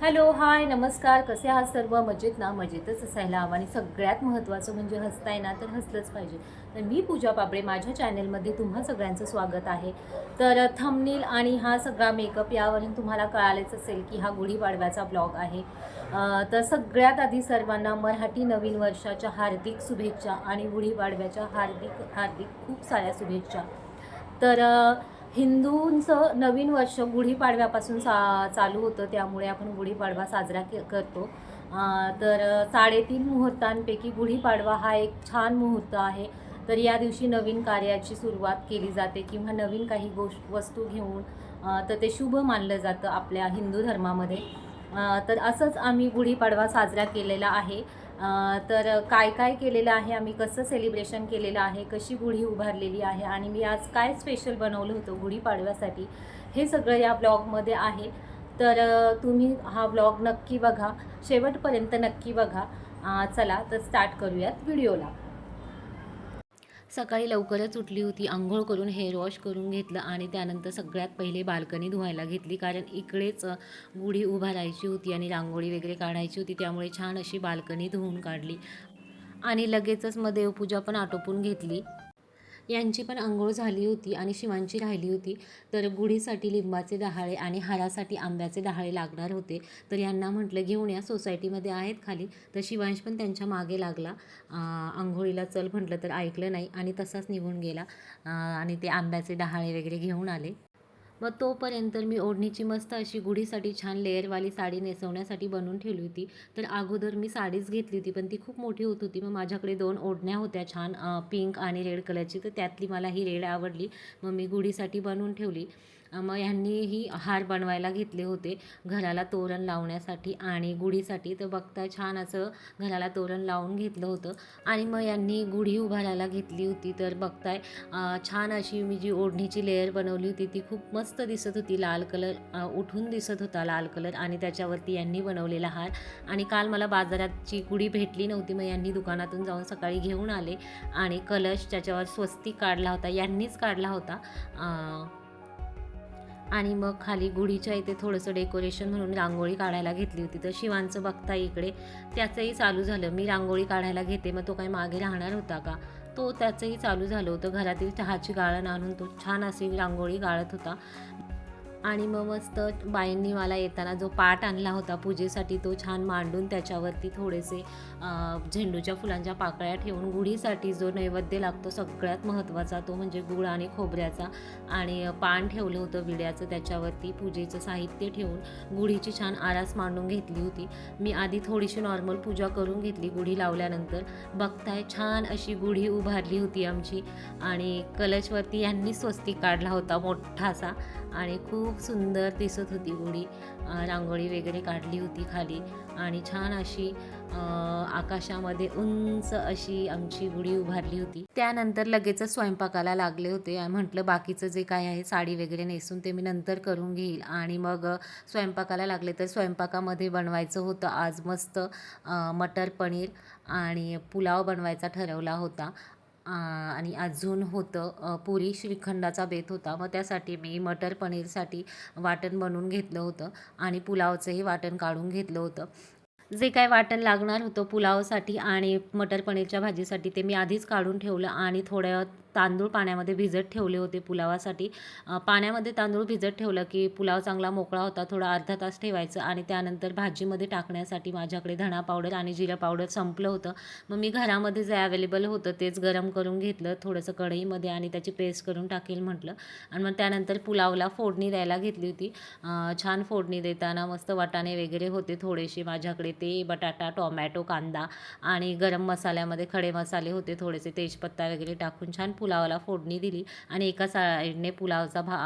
Hello hi नमस्कार. कसे आहात सर्व? मजेत ना? मजेतच असायला हवं. आणि सगळ्यात महत्त्वाचं म्हणजे हसताय ना तर हसलंच पाहिजे. तर मी पूजा पाबळे. माझ्या चॅनेलमध्ये तुम्हा सगळ्यांचं स्वागत आहे. तर थंबनील आणि हा सगळा मेकअप यावरून तुम्हाला कळालेच असेल की हा गुढीपाडव्याचा ब्लॉग आहे. तर सगळ्यात आधी सर्वांना मराठी नवीन वर्षाच्या हार्दिक शुभेच्छा आणि गुढीपाडव्याच्या हार्दिक हार्दिक खूप साऱ्या शुभेच्छा. तर हिंदूंचं नवीन वर्ष गुढीपाडव्यापासून सा चालू होतं त्यामुळे आपण गुढीपाडवा साजरा के करतो. तर साडेतीन मुहूर्तांपैकी गुढीपाडवा हा एक छान मुहूर्त आहे. तर या दिवशी नवीन कार्याची सुरुवात केली जाते किंवा नवीन काही गोष्ट वस्तू घेऊन तर ते शुभ मानलं जातं आपल्या हिंदू धर्मामध्ये. तर असंच आम्ही गुढीपाडवा साजरा केलेला आहे. तर काय काय केलेलं आहे आम्ही कसं सेलिब्रेशन केलेलं आहे कशी गुढी उभारलेली आहे आणि मी आज काय स्पेशल बनवलं होतं गुढीपाडव्यासाठी हे सगळं या ब्लॉगमध्ये आहे. तर तुम्ही हा ब्लॉग नक्की बघा. शेवटपर्यंत नक्की बघा. चला तर स्टार्ट करूयात व्हिडिओला सकाळी लवकरच उठली होती. आंघोळ करून हेअर वॉश करून घेतलं आणि त्यानंतर सगळ्यात पहिले बाल्कनी धुवायला घेतली. कारण इकडेच गुढी गुढी उभारायची होती आणि रांगोळी वगैरे काढायची होती. त्यामुळे छान अशी बाल्कनी धुवून काढली. आणि लगेचच मग देवपूजा पण आटोपून घेतली. यांची पण आंघोळ झाली होती आणि शिवांची राहिली होती. तर गुढीसाठी लिंबाचे डहाळे आणि हारासाठी आंब्याचे डहाळे लागणार होते. तर यांना म्हटलं घेऊन या सोसायटीमध्ये आहेत खाली. तर शिवांश पण त्यांच्या मागे लागला. आंघोळीला चल म्हटलं तर ऐकलं नाही आणि तसाच निघून गेला. आणि ते आंब्याचे डहाळे वगैरे घेऊन आले. मग तोपर्यंत मी ओढणीची मस्त अशी गुढीसाठी छान लेअरवाली साडी नेसवण्यासाठी बनवून ठेवली होती. तर अगोदर मी साडीच घेतली होती पण ती खूप मोठी होत होती. मग माझ्याकडे दोन ओढण्या होत्या छान पिंक आणि रेड कलरची. तर त्यातली मला ही रेड आवडली. मग मी गुढीसाठी बनवून ठेवली. मग ह्यांनीही हार बनवायला घेतले होते. घराला तोरण लावण्यासाठी आणि गुढीसाठी तर बघता छान असं घराला तोरण लावून घेतलं होतं. आणि मग यांनी गुढी उभारायला घेतली होती. तर बघताय छान अशी मी जी ओढणीची लेअर बनवली होती ती खूप मस्त दिसत होती. लाल कलर उठून दिसत होता लाल कलर आणि त्याच्यावरती यांनी बनवलेला हार. आणि काल मला बाजारातची गुढी भेटली नव्हती मग यांनी दुकानातून जाऊन सकाळी घेऊन आले आणि कलश त्याच्यावर स्वस्तिक काढला होता यांनीच काढला होता. आणि मग खाली गुढीच्या इथे थोडंसं डेकोरेशन म्हणून रांगोळी काढायला घेतली होती. तर शिवांचं बघता इकडे त्याचंही चालू झालं. मी रांगोळी काढायला घेते मग तो काही मागे राहणार होता का? तो त्याचंही चालू झालं होतं. घरातील चहाची गाळण आणून तो छान अशी रांगोळी गाळत होता. आणि मग मस्त बाईंनी मला येताना जो पाट आणला होता पूजेसाठी तो छान मांडून त्याच्यावरती थोडेसे झेंडूच्या फुलांच्या पाकळ्या ठेवून गुढीसाठी जो नैवेद्य लागतो सगळ्यात महत्त्वाचा तो म्हणजे गुळ आणि खोबऱ्याचा आणि पान ठेवलं होतं विड्याचं त्याच्यावरती पूजेचं साहित्य ठेवून गुढीची छान आरास मांडून घेतली होती. मी आधी थोडीशी नॉर्मल पूजा करून घेतली गुढी लावल्यानंतर. बघताय छान अशी गुढी उभारली होती आमची आणि कलशवरती यांनी स्वस्तिक काढला होता मोठासा. आणि खूप सुंदर दिसत होती गुढी. रांगोळी वगैरे काढली होती खाली. आणि छान अशी आकाशामध्ये उंच अशी आमची गुढी उभारली होती. त्यानंतर लगेचच स्वयंपाकाला लागले होते. म्हटलं बाकीचं जे काय आहे साडी वगैरे नेसून ते मी नंतर करून घेईल. आणि मग स्वयंपाकाला लागले तर स्वयंपाकामध्ये बनवायचं होतं. आज मस्त मटर पनीर आणि पुलाव बनवायचा ठरवला होता. आणि अजून होतं पुरी श्रीखंडाचा बेत होता. मग त्यासाठी मी मटर पनीरसाठी वाटण बनवून घेतलं होतं आणि पुलावचंही वाटण काढून घेतलं होतं. जे काय वाटण लागणार होतं पुलावसाठी आणि मटर पनीरच्या भाजीसाठी ते मी आधीच काढून ठेवलं आणि थोडं तांदूळ पाण्यामध्ये भिजत ठेवले होते पुलावासाठी. पाण्यामध्ये तांदूळ भिजत ठेवलं की पुलाव चांगला मोकळा होता थोडा अर्धा तास ठेवायचं आणि त्यानंतर भाजीमध्ये टाकण्यासाठी माझ्याकडे धणा पावडर आणि जिरा पावडर संपलं होतं. मग मी घरामध्ये जे अवेलेबल होतं तेच गरम करून घेतलं थोडंसं कढईमध्ये आणि त्याची पेस्ट करून टाकेल म्हटलं. आणि मग त्यानंतर पुलावला फोडणी द्यायला घेतली होती. छान फोडणी देताना मस्त वाटाणे वगैरे होते थोडेसे माझ्याकडे ते बटाटा टोमॅटो कांदा आणि गरम मसाल्यामध्ये खडे मसाले होते थोडेसे तेजपत्ता वगैरे टाकून छान पुलावाला फोडणी दिली आणि एका साईडने पुलावचा भा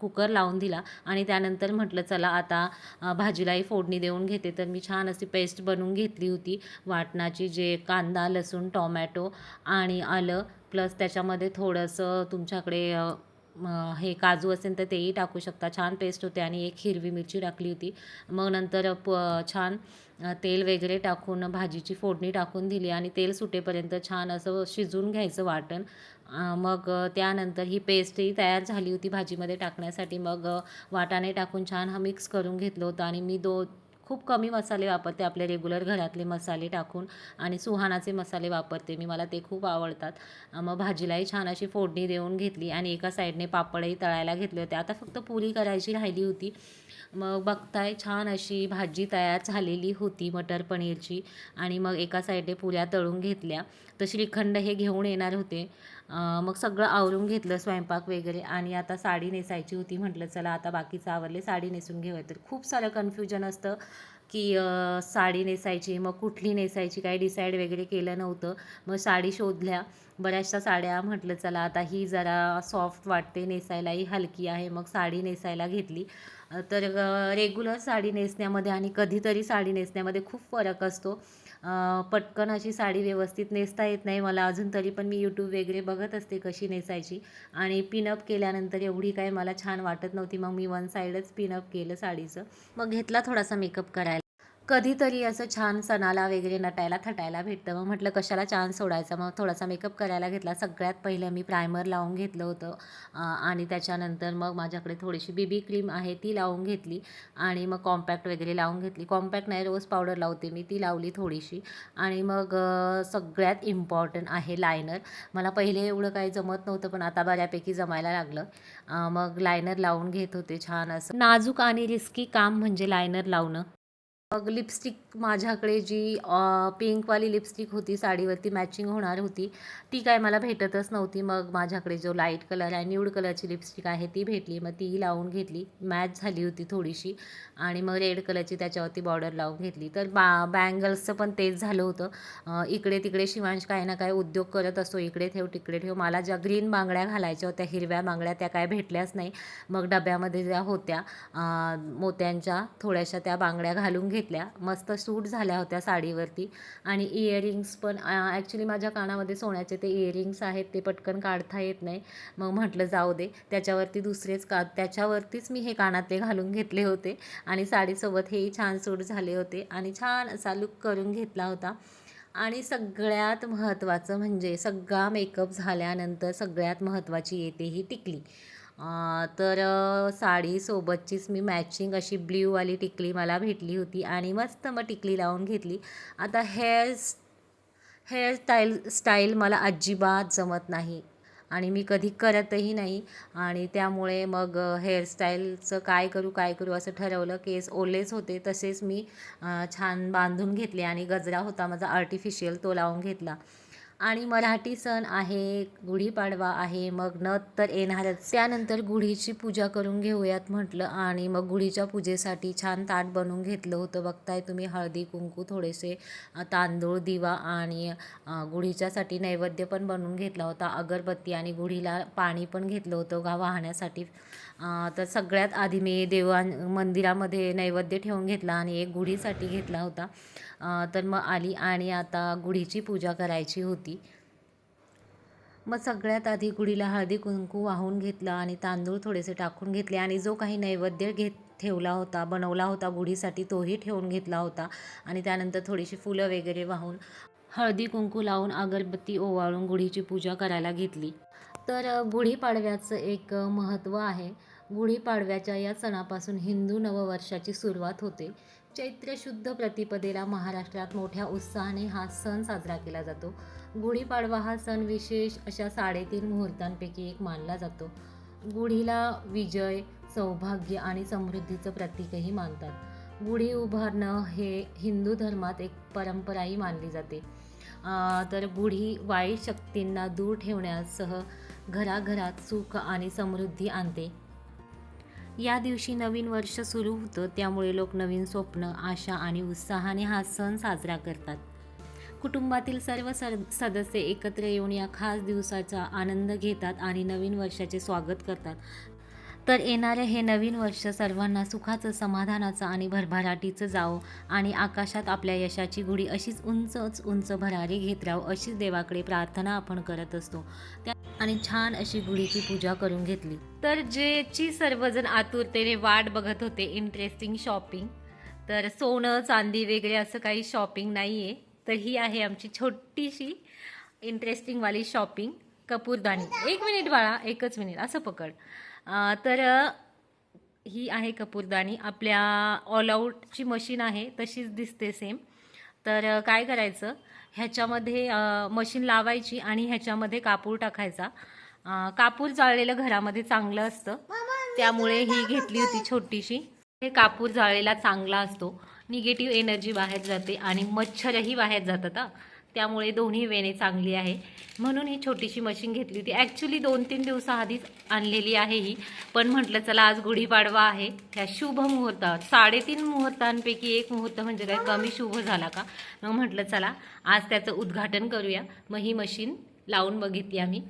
कुकर लावून दिला आणि त्यानंतर म्हटलं चला आता भाजीलाही फोडणी देऊन घेते. तर मी छान अशी पेस्ट बनवून घेतली होती. वाटणाची जे कांदा लसूण टोमॅटो आणि आलं प्लस त्याच्यामध्ये थोडंसं तुमच्याकडे हे काजू असेल तर तेही टाकू शकता. छान पेस्ट होते आणि एक हिरवी मिरची टाकली होती. मग नंतर प छान तेल वगैरे टाकून भाजीची फोडणी टाकून दिली आणि तेल सुटेपर्यंत छान असं शिजवून घ्यायचं वाटण. मग त्यानंतर ही पेस्टही तयार झाली होती भाजीमध्ये टाकण्यासाठी. मग वाटाणे टाकून छान हा मिक्स करून घेतलं होतं आणि मी दो खूप कमी मसाले वापरते. आपले रेग्युलर घरातले मसाले टाकून आणि सुहानाचे मसाले वापरते. मी मला ते खूप आवडतात. मग भाजीलाही छान अशी फोडणी देऊन घेतली आणि एका साईडने पापडही तळायला घेतले होते. आता फक्त पुरी करायची राहिली होती. मग बघताय छान अशी भाजी तयार झालेली होती मटर पनीरची आणि मग एका साईडने पुऱ्या तळून घेतल्या. तर श्रीखंड हे घेऊन येणार होते. मग सगळं आवरून घेतलं स्वयंपाक वगैरे आणि आता साडी नेसायची होती. म्हटलं चला आता बाकीचं आवरले साडी नेसून घेऊया. तर खूप सारं कन्फ्युजन असतं की साडी नेसायची मग कुठली नेसायची काही डिसाईड वगैरे केलं नव्हतं. मग साडी शोधल्या बऱ्याचशा साड्या म्हटलं चला आता ही जरा सॉफ्ट वाटते नेसायलाही हलकी आहे. मग साडी नेसायला घेतली. तर रेग्युलर साडी नेसण्यामध्ये आणि कधीतरी साडी नेसण्यामध्ये खूप फरक असतो. पटकन अशी साडी व्यवस्थित नेसता येत नाही. मला अजून तरी पण मी यूट्यूब वगैरे बघत असते कशी नेसायची. आणि पिनअप केल्यानंतर एवढी काय मला छान वाटत नव्हती. मग मी वन साईडच पिनअप केलं साडीचं. मग घेतला थोडासा मेकअप करायला. कधीतरी असं छान सणाला वगैरे नटायला थटायला भेटतं. मग म्हटलं कशाला चान्स सोडायचा? मग थोडासा मेकअप करायला घेतला. सगळ्यात पहिलं मी प्रायमर लावून घेतलं होतं. आणि त्याच्यानंतर मग माझ्याकडे थोडीशी बीबी क्रीम आहे ती लावून घेतली. आणि मग कॉम्पॅक्ट वगैरे लावून घेतली. कॉम्पॅक्ट नाही रोज पावडर लावते मी ती लावली थोडीशी. आणि मग सगळ्यात इम्पॉर्टंट आहे लायनर मला पहिले एवढं काही जमत नव्हतं पण आता बऱ्यापैकी जमायला लागलं. मग लायनर लावून घेत होते छान असं. नाजूक आणि रिस्की काम म्हणजे लायनर लावणं. मग लिपस्टिक माझ्याकडे जी पिंकवाली लिपस्टिक होती साडीवरती मॅचिंग होणार होती ती काय मला भेटतच नव्हती. मग माझ्याकडे जो लाइट कलर आहे न्यूड कलरची लिपस्टिक आहे ती भेटली. मग ती लावून घेतली. मॅच झाली होती थोडीशी. आणि मग रेड कलरची त्याच्यावरती बॉर्डर लावून घेतली. तर बा बँगल्सचं पण तेच झालं होतं. इकडे तिकडे शिवांश काही ना काय उद्योग करत असतो. इकडे ठेव तिकडे ठेव. मला ज्या ग्रीन बांगड्या घालायच्या होत्या हिरव्या बांगड्या त्या काय भेटल्याच नाही. मग डब्यामध्ये ज्या होत्या मोत्यांच्या थोड्याशा त्या बांगड्या घालून घेतल्या. मस्त सूट झाल्या होत्या साडीवरती. आणि इयरिंग्स पण ॲक्च्युली माझ्या कानामध्ये सोन्याचे ते इयरिंग्स आहेत ते पटकन काढता येत नाही. मग म्हटलं जाऊ दे. त्याच्यावरती दुसरेच का त्याच्यावरतीच मी हे कानातले घालून घेतले होते. आणि साडीसोबत हेही छान सूट झाले होते. आणि छान असा लुक करून घेतला होता. आणि सगळ्यात महत्त्वाचं म्हणजे सगळा मेकअप झाल्यानंतर सगळ्यात महत्त्वाची येते ही टिकली. तर साडीसोबतचीच मी मॅचिंग अशी ब्ल्यूवाली टिकली मला भेटली होती आणि मस्त मग टिकली लावून घेतली. आता हेअर हेअरस्टाईल स्टाईल मला अजिबात जमत नाही आणि मी कधी करतही नाही आणि त्यामुळे मग हेअरस्टाईलचं काय करू काय करू असं ठरवलं. केस ओलेच होते तसेच मी छान बांधून घेतले आणि गजरा होता माझा आर्टिफिशियल तो लावून घेतला. आणि मराठी सण आहे गुढीपाडवा आहे मग नथ तर येणारच त्यानंतर गुढीची पूजा करून घेऊयात म्हटलं आणि मग गुढीच्या पूजेसाठी छान ताट बनवून घेतलं होतं. बघताय तुम्ही हळदी कुंकू थोडेसे तांदूळ दिवा आणि गुढीच्यासाठी नैवेद्य पण बनवून घेतला होता. अगरबत्ती आणि गुढीला पाणी पण घेतलं होतं गा वाहण्यासाठी. तर सगळ्यात आधी मी देवा मंदिरामध्ये नैवेद्य ठेवून घेतला आणि एक गुढीसाठी घेतला होता. तर मग आली आणि आता गुढीची पूजा करायची होती. मग सगळ्यात आधी गुढीला हळदी कुंकू वाहून घेतलं आणि तांदूळ थोडेसे टाकून घेतले आणि जो काही नैवेद्य घेत ठेवला होता बनवला होता गुढीसाठी तोही ठेवून घेतला होता. आणि त्यानंतर थोडीशी फुलं वगैरे वाहून हळदी कुंकू लावून अगरबत्ती ओवाळून गुढीची पूजा करायला घेतली. तर गुढीपाडव्याचं एक महत्त्व आहे. गुढीपाडव्याच्या या सणापासून हिंदू नववर्षाची सुरुवात होते. चैत्र शुद्ध प्रतिपदेला महाराष्ट्रात मोठ्या उत्साहाने हा सण साजरा केला जातो. गुढीपाडवा हा सण विशेष अशा साडेतीन मुहूर्तांपैकी एक मानला जातो. गुढीला विजय सौभाग्य आणि समृद्धीचं प्रतीकही मानतात. गुढी उभारणं हे हिंदू धर्मात एक परंपराही मानली जाते. तर गुढी वाईट शक्तींना दूर ठेवण्यासह घराघरात सुख आणि समृद्धी आणते. या दिवशी नवीन वर्ष सुरू होतं त्यामुळे लोक नवीन स्वप्न आशा आणि उत्साहाने हा सण साजरा करतात. कुटुंबातील सर्व सर सदस्य एकत्र येऊन या खास दिवसाचा आनंद घेतात आणि नवीन वर्षाचे स्वागत करतात. तर येणारे हे नवीन वर्ष सर्वांना सुखाचं समाधानाचं आणि भरभराटीचं जावो आणि आकाशात आपल्या यशाची गुढी अशीच उंचच उंच भरारी घेत राहो अशीच देवाकडे प्रार्थना आपण करत असतो. त्या आणि छान अशी गुढीची पूजा करून घेतली. तर जेची सर्वजण आतुरतेने वाट बघत होते इंटरेस्टिंग शॉपिंग तर सोनं चांदी वगैरे असं काही शॉपिंग नाही आहे तर ही आहे आमची छोटीशी इंटरेस्टिंगवाली शॉपिंग कपूरदानी. एक मिनिट बाळा एकच मिनिट असं पकड. तर ही आहे कपूरदानी आपल्या ऑल आऊटची मशीन आहे तशीच दिसते सेम तर काय करायचं? ह्याच्यामध्ये मशीन लावायची आणि ह्याच्यामध्ये कापूर टाकायचा. कापूर जाळलेलं घरामध्ये चांगलं असतं. त्यामुळे ही घेतली होती छोटीशी. हे कापूर जाळलेला चांगला असतो. निगेटिव्ह एनर्जी बाहेर जाते आणि मच्छरही बाहेर जातात. त्यामुळे दोन्ही वेणे चांगली आहे. म्हणून ही छोटीशी मशीन घेतली होती. ॲक्च्युली दोन तीन दिवसाआधीच आणलेली आहे ही. पण म्हटलं चला आज गुढीपाडवा आहे. ह्या शुभ मुहूर्तावर साडेतीन मुहूर्तांपैकी एक मुहूर्त म्हणजे काय? कमी शुभ झाला का? मग म्हटलं चला आज त्याचं उद्घाटन करूया. मग ही मशीन लावून बघितली आम्ही.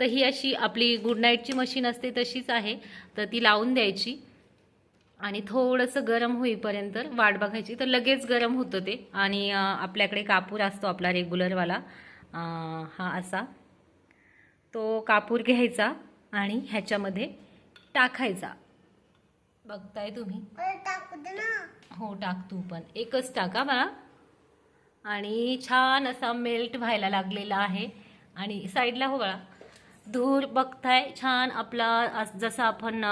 तर ही अशी आपली गुड नाईटची मशीन असते तशीच आहे. तर ती लावून द्यायची. आणि थोडंसं गरम होईपर्यंत वाट बघायची. तर लगेच गरम होतं ते. आणि आपल्याकडे कापूर असतो आपला रेग्युलरवाला. हा असा. तो कापूर घ्यायचा आणि ह्याच्यामध्ये टाकायचा. बघताय तुम्ही? हो टाक तू पण. एकच टाका बाळा आणि छान असा मेल्ट व्हायला लागलेला आहे. आणि साईडला हो बाळा. धूर बघताय छान आपला अस- जसं आपण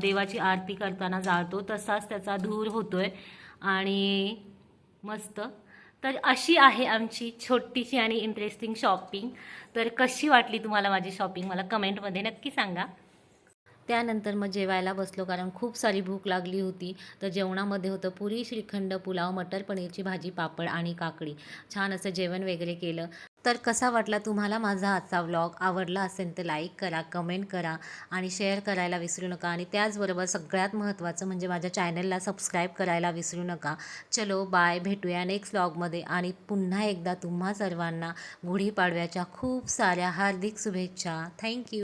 देवाची आरती करताना जाळतो तसाच त्याचा धूर होतोय. आणि मस्त. तर अशी आहे आमची छोटीशी आणि इंटरेस्टिंग शॉपिंग तर कशी वाटली तुम्हाला माझी शॉपिंग मला कमेंटमध्ये नक्की सांगा. त्यानंतर मग जेवायला बसलो कारण खूप सारी भूक लागली होती. तर जेवणामध्ये होतं पुरी श्रीखंड पुलाव मटर पनीरची भाजी पापड आणि काकडी. छान असं जेवण वगैरे केलं. तर कसा वाटला तुम्हाला माझा आजचा व्लॉग आवडला असेल तर लाईक करा कमेंट करा आणि शेअर करायला विसरू नका. आणि त्याचबरोबर सगळ्यात महत्त्वाचं म्हणजे माझ्या चॅनलला सबस्क्राईब करायला विसरू नका. चलो बाय भेटूया नेक्स्ट व्लॉगमध्ये आणि पुन्हा एकदा तुम्हा सर्वांना गुढीपाडव्याच्या खूप साऱ्या हार्दिक शुभेच्छा. थँक्यू